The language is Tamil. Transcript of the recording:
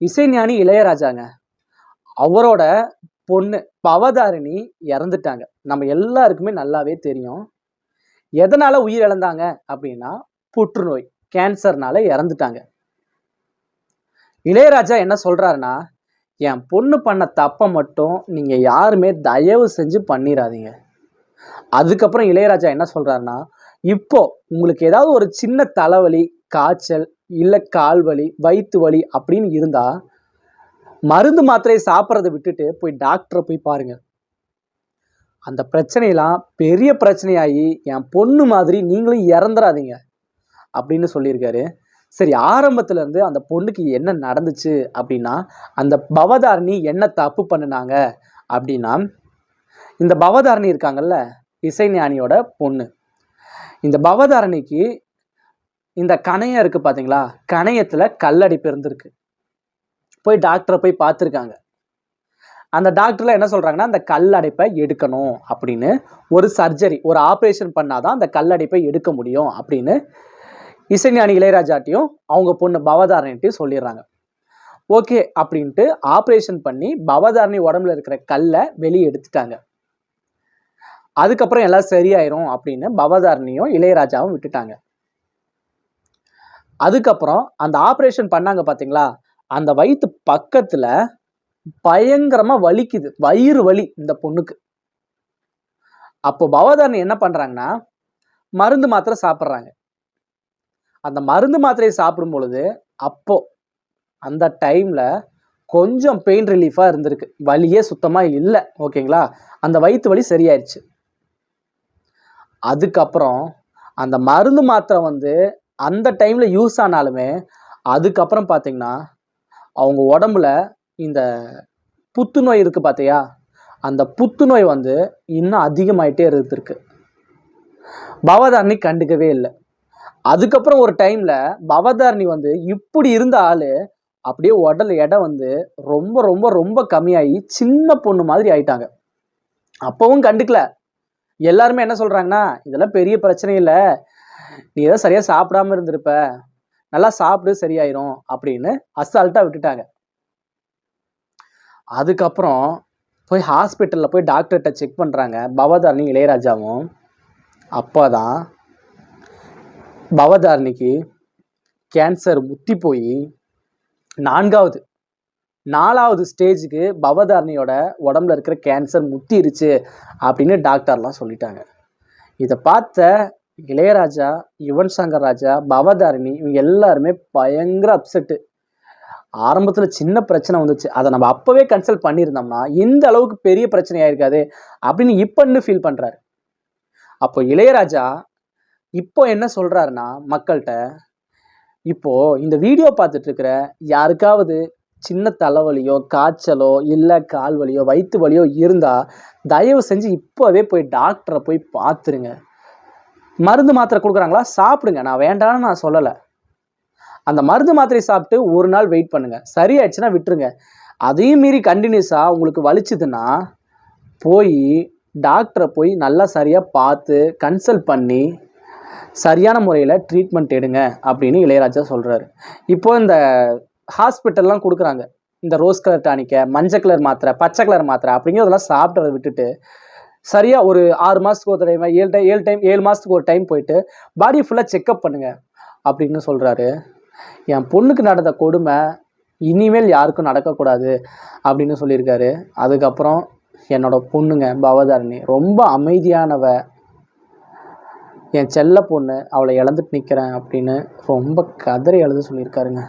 இசைஞானி இளையராஜாங்க. அவரோட பொண்ணு பவதாரிணி இறந்துட்டாங்க. நம்ம எல்லாருக்குமே நல்லாவே தெரியும். எதனால உயிர் இழந்தாங்க அப்படின்னா புற்றுநோய் கேன்சர்னால இறந்துட்டாங்க. இளையராஜா என்ன சொல்றாருன்னா என் பொண்ணு பண்ண தப்பை மட்டும் நீங்க யாருமே தயவு செஞ்சு பண்ணிடாதீங்க அதுக்கப்புறம் இளையராஜா என்ன சொல்றாருன்னா இப்போ உங்களுக்கு ஏதாவது ஒரு சின்ன தலைவலி காய்ச்சல் இல்லை கால் வலி வயிற்று வலி அப்படின்னு இருந்தால் மருந்து மாத்திரையை சாப்பிட்றத விட்டுட்டு போய் டாக்டரை போய் பாருங்கள் அந்த பிரச்சனையெல்லாம் பெரிய பிரச்சனையாகி என் பொண்ணு மாதிரி நீங்களும் இறந்துடாதீங்க அப்படின்னு சொல்லியிருக்காரு. சரி ஆரம்பத்துலேருந்து அந்த பொண்ணுக்கு என்ன நடந்துச்சு அப்படின்னா அந்த பவதாரணி என்ன தப்பு பண்ணுனாங்க அப்படின்னா இந்த பவதாரணி இருக்காங்கல்ல இசைஞானியோட பொண்ணு. இந்த பவதாரணிக்கு இந்த கணையம் இருக்கு பார்த்தீங்களா கணையத்தில் கல்லடைப்பு இருந்திருக்கு போய் டாக்டரை போய் பார்த்துருக்காங்க. அந்த டாக்டர்ல என்ன சொல்றாங்கன்னா அந்த கல்லடைப்பை எடுக்கணும் அப்படின்னு. ஒரு சர்ஜரி ஒரு ஆப்ரேஷன் பண்ணாதான் அந்த கல்லடைப்பை எடுக்க முடியும் அப்படின்னு இசைஞானி இளையராஜாட்டையும் அவங்க பொண்ணு பவதாரணிட்டையும் சொல்லிடுறாங்க. ஓகே அப்படின்ட்டு ஆப்ரேஷன் பண்ணி பவதாரணி உடம்புல இருக்கிற கல்லை வெளியே எடுத்துட்டாங்க. அதுக்கப்புறம் எல்லாம் சரியாயிரும் அப்படின்னு பவதாரணியும் இளையராஜாவும் விட்டுட்டாங்க. அதுக்கப்புறம் அந்த ஆப்ரேஷன் பண்ணாங்க பார்த்தீங்களா அந்த வயிற்று பக்கத்தில் பயங்கரமாக வலிக்குது. வயிறு வலி இந்த பொண்ணுக்கு. அப்போ பவதாரணி என்ன பண்ணுறாங்கன்னா மருந்து மாத்திரை சாப்பிட்றாங்க. அந்த மருந்து மாத்திரையை சாப்பிடும் பொழுது அப்போ அந்த டைமில் கொஞ்சம் பெயின் ரிலீஃபாக இருந்திருக்கு. வலியே சுத்தமாக இல்லை. ஓகேங்களா? அந்த வயிற்று வலி சரியாயிருச்சு. அதுக்கப்புறம் அந்த மருந்து மாத்திரை வந்து அந்த டைமில் யூஸ் ஆனாலுமே அதுக்கப்புறம் பார்த்தீங்கன்னா அவங்க உடம்புல இந்த புத்துநோய் இருக்குது பார்த்தியா அந்த புத்துநோய் வந்து இன்னும் அதிகமாயிட்டே இருந்திருக்கு. பவதாரணி கண்டுக்கவே இல்லை. அதுக்கப்புறம் ஒரு டைமில் பவதாரணி வந்து இப்படி இருந்த ஆள் அப்படியே உடல் எடை வந்து ரொம்ப ரொம்ப ரொம்ப கம்மியாகி சின்ன பொண்ணு மாதிரி ஆயிட்டாங்க. அப்போவும் கண்டுக்கல. எல்லாருமே என்ன சொல்கிறாங்கன்னா இதெல்லாம் பெரிய பிரச்சனை இல்லை. நீ ஏதோ சரியா சாப்பிடாம இருந்திருப்ப. நல்லா சாப்பிடு சரியாயிரும் அப்படின்னு அசால்ட்டா விட்டுட்டாங்க. அதுக்கப்புறம் போய் ஹாஸ்பிட்டலில் போய் டாக்டர்கிட்ட செக் பண்ணுறாங்க பவதாரணி இளையராஜாவும். அப்போதான் பவதாரணிக்கு கேன்சர் முத்தி போய் நான்காவது நாலாவது ஸ்டேஜுக்கு பவதாரணியோட உடம்புல இருக்கிற கேன்சர் முத்திருச்சு அப்படின்னு டாக்டர்லாம் சொல்லிட்டாங்க. இதை பார்த்த இளையராஜா யுவன் சங்கர் ராஜா பவதாரணி இவங்க எல்லாருமே பயங்கர அப்செட்டு ஆரம்பத்தில் சின்ன பிரச்சனை வந்துச்சு. அதை நம்ம அப்போவே கன்சல்ட் பண்ணியிருந்தோம்னா இந்த அளவுக்கு பெரிய பிரச்சனை ஆயிருக்காது அப்படின்னு இப்பன்னு ஃபீல் பண்ணுறாரு அப்போ இளையராஜா இப்போ என்ன சொல்கிறாருன்னா மக்கள்கிட்ட இப்போது இந்த வீடியோ பார்த்துட்டு இருக்கிற யாருக்காவது சின்ன தலைவலியோ காய்ச்சலோ இல்லை கால் வலியோ வயிற்று வலியோ இருந்தால் தயவு செஞ்சு இப்போவே போய் டாக்டரை போய் பார்த்துருங்க. மருந்து மாத்திரை கொடுக்குறாங்களா? சாப்பிடுங்க. நான் வேண்டாம்னு நான் சொல்லலை. அந்த மருந்து மாத்திரை சாப்பிட்டு ஒரு நாள் வெயிட் பண்ணுங்கள் சரியாயிடுச்சுன்னா விட்டுருங்க. அதையும் மீறி கண்டினியூஸாக உங்களுக்கு வலிச்சுதுன்னா போய் டாக்டரை போய் நல்லா சரியாக பார்த்து கன்சல்ட் பண்ணி சரியான முறையில் ட்ரீட்மெண்ட் எடுங்க அப்படின்னு இளையராஜா சொல்கிறாரு இப்போ இந்த ஹாஸ்பிட்டல்லாம் கொடுக்குறாங்க. இந்த ரோஸ் கலர் டானிக்கை மஞ்சள் கலர் மாத்திரை பச்சை கலர் மாத்திரை அப்படிங்கிறதெல்லாம் சாப்பிட்றத விட்டுட்டு சரியாக ஒரு ஆறு மாதத்துக்கு ஒரு டைம் ஏழு டைம் ஏழு டைம் ஏழு மாதத்துக்கு ஒரு டைம் போயிட்டு பாடி ஃபுல்லாக செக்கப் பண்ணுங்க அப்படின்னு சொல்கிறாரு என் பொண்ணுக்கு நடந்த கொடுமை இனிமேல் யாருக்கும் நடக்கக்கூடாது அப்படின்னு சொல்லியிருக்காரு. அதுக்கப்புறம் என்னோட பொண்ணுங்க பவதாரணி ரொம்ப அமைதியானவ. என் செல்ல பொண்ணு அவளை இழந்துட்டு நிற்கிறேன் அப்படின்னு ரொம்ப கதறி எழுத சொல்லியிருக்காருங்க.